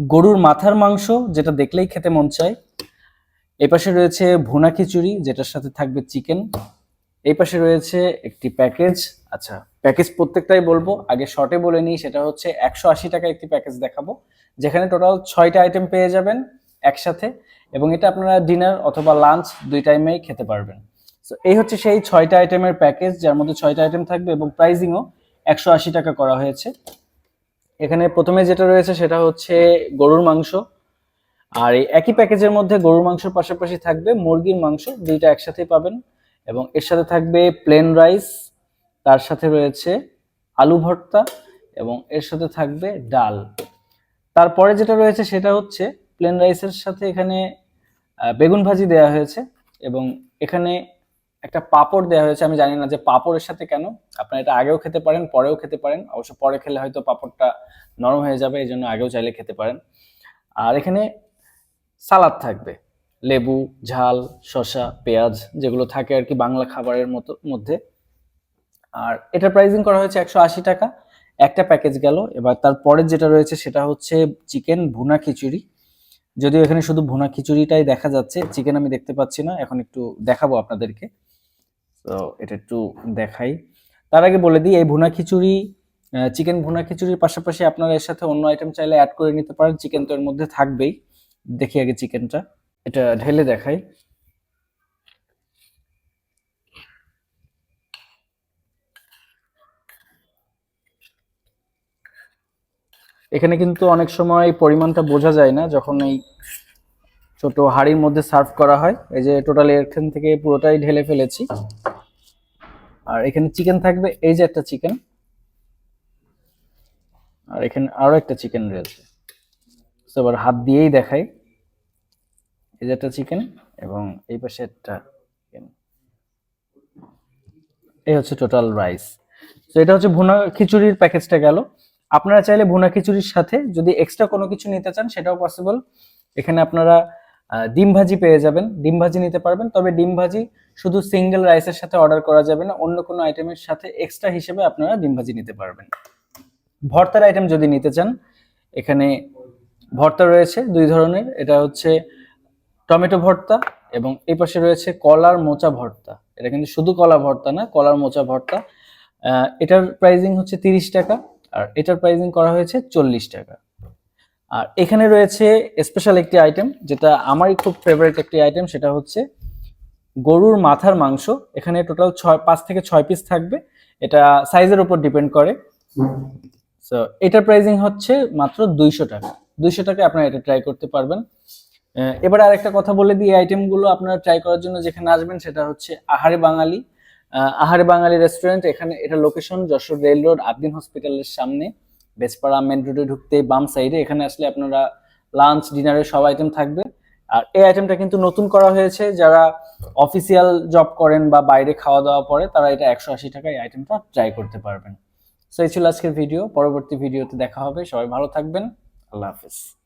গরুর মাথার মাংস যেটা দেখলেই খেতে মন চায়। এই পাশে রয়েছে ভুনা খিচুড়ি, যেটার সাথে থাকবে চিকেন। এই পাশে রয়েছে একটি প্যাকেজ। আচ্ছা প্যাকেজ প্রত্যেকটাই বলব। আগে শর্টে বলে নিই, সেটা হচ্ছে একশো আশি টাকা একটি প্যাকেজ দেখাবো। যেখানে টোটাল ছয়টা আইটেম পেয়ে যাবেন একসাথে। এবং এটা আপনারা ডিনার অথবা লাঞ্চ দুই টাইমেই খেতে পারবেন। তো এই হচ্ছে সেই ছয়টা আইটেমের প্যাকেজ, যার মধ্যে ছয়টা আইটেম থাকবে এবং প্রাইজিংও একশো আশি টাকা করা হয়েছে। এখানে প্রথমে যেটা রয়েছে সেটা হচ্ছে গরুর মাংস। আর এই একই প্যাকেজের মধ্যে গরুর মাংসের পাশাপাশি থাকবে মুরগির মাংস, দুইটা একসাথেই পাবেন। এবং এর সাথে থাকবে প্লেন রাইস তার সাথে রয়েছে আলু ভর্তা এবং এর সাথে থাকবে ডাল। তারপরে যেটা রয়েছে সেটা হচ্ছে প্লেন রাইসের সাথে এখানে বেগুন ভাজি দেওয়া হয়েছে এবং এখানে একটা পাপড় দেওয়া হয়েছে, আমি জানি না যে পাপড়ের সাথে কেন। আপনারা এটা আগেও খেতে পারেন, পরেও খেতে পারেন। অবশ্য পরে খেলে হয়তো পাপড়টা নরম হয়ে যাবে এই জন্য আগেও চাইলে খেতে পারেন। আর এখানে সালাদ থাকবে। লেবু, ঝাল, শসা, পেঁয়াজ যেগুলো থাকে আর কি বাংলা খাবারের মতো, মধ্যে। আর এটা প্রাইসিং করা হয়েছে একশো আশি টাকা। একটা প্যাকেজ গেল। এবার তারপরে যেটা রয়েছে সেটা হচ্ছে চিকেন ভুনা খিচুড়ি। যদিও এখানে শুধু ভুনা খিচুড়িটাই দেখা যাচ্ছে, চিকেন আমি দেখতে পাচ্ছি না, এখন একটু দেখাবো আপনাদেরকে। তো এটা একটু দেখাই। তার আগে বলে দিই, এই ভুনা খিচুড়ি চিকেন ভুনা খিচুড়ির পাশাপাশি আপনারা এর সাথে অন্য আইটেম চাইলে অ্যাড করে নিতে পারেন, চিকেন তো এর মধ্যে থাকবেই। দেখি আগে চিকেনটা। এটা ঢেলে দেখাই। এখানে কিন্তু অনেক সময় পরিমাণটা বোঝা যায় না যখন এই ছোট হাঁড়ির মধ্যে সার্ভ করা হয়। এই যে টোটাল এখান থেকে পুরোটাই ঢেলে ফেলেছি। আর এখানে চিকেন থাকবে, এই যে একটা চিকেন আর এখানে আরও একটা চিকেন রয়েছে। এবার হাত দিয়েই দেখাই। এই যে একটা চিকেন এবং এই পাশে একটা এই হচ্ছে টোটাল রাইস তো এটা হচ্ছে ভুনা খিচুড়ির প্যাকেজটা গেল। আপনারা চাইলে ভুনা খিচুড়ির সাথে যদি এক্সট্রা কোনো কিছু নিতে চান, সেটাও পসিবল এখানে আপনারা ডিম ভাজি পেয়ে যাবেন। ডিম ভাজি নিতে পারবেন, তবে ডিম ভাজি শুধু সিঙ্গেল রাইসের সাথে অর্ডার করা যাবে না, অন্য কোনো আইটেমের সাথে এক্সট্রা হিসেবে আপনারা ডিম ভাজি নিতে পারবেন। ভর্তার আইটেম যদি নিতে চান, এখানে ভর্তা রয়েছে দুই ধরনের। এটা হচ্ছে টমেটো ভর্তা এবং এই পাশে রয়েছে কলার মোচা ভর্তা। এটা কিন্তু শুধু কলা ভর্তা না, কলার মোচা ভর্তা। এটার প্রাইসিং হচ্ছে তিরিশ টাকা। আর এটার প্রাইসিং করা হয়েছে চল্লিশ টাকা। আর এখানে রয়েছে স্পেশাল একটি আইটেম যেটা আমারই খুব ফেভারিট একটি আইটেম সেটা হচ্ছে গরুর মাথার মাংস। এখানে টোটাল ছয়, পাঁচ থেকে ছয় পিস থাকবে। এটা সাইজের উপর ডিপেন্ড করে। সো এটার প্রাইজিং হচ্ছে মাত্র দুইশো টাকা। দুইশো টাকা আপনারা এটা ট্রাই করতে পারবেন। এবার আরেকটা কথা বলে দিই এই আইটেমগুলো আপনারা ট্রাই করার জন্য যেখানে আসবেন, সেটা হচ্ছে আহারে বাঙালি। আহারে বাঙালি রেস্টুরেন্ট এখানে এটা location Jessore rail road Abdin হসপিটালের সামনে। বেসপাড়া মেন রোডে ঢুকতে বাম সাইডে এখানে আসলে আপনারা লাঞ্চ ডিনারের সব আইটেম থাকবে। আর এই আইটেমটা কিন্তু নতুন করা হয়েছে। যারা অফিসিয়াল জব করেন বা বাইরে খাওয়া দাওয়া পরে, তারা এটা একশো আশি টাকায় এই আইটেমটা ট্রাই করতে পারবেন। সো এই ছিল আজকের ভিডিও পরবর্তী ভিডিওতে দেখা হবে। সবাই ভালো থাকবেন। আল্লাহ হাফিজ।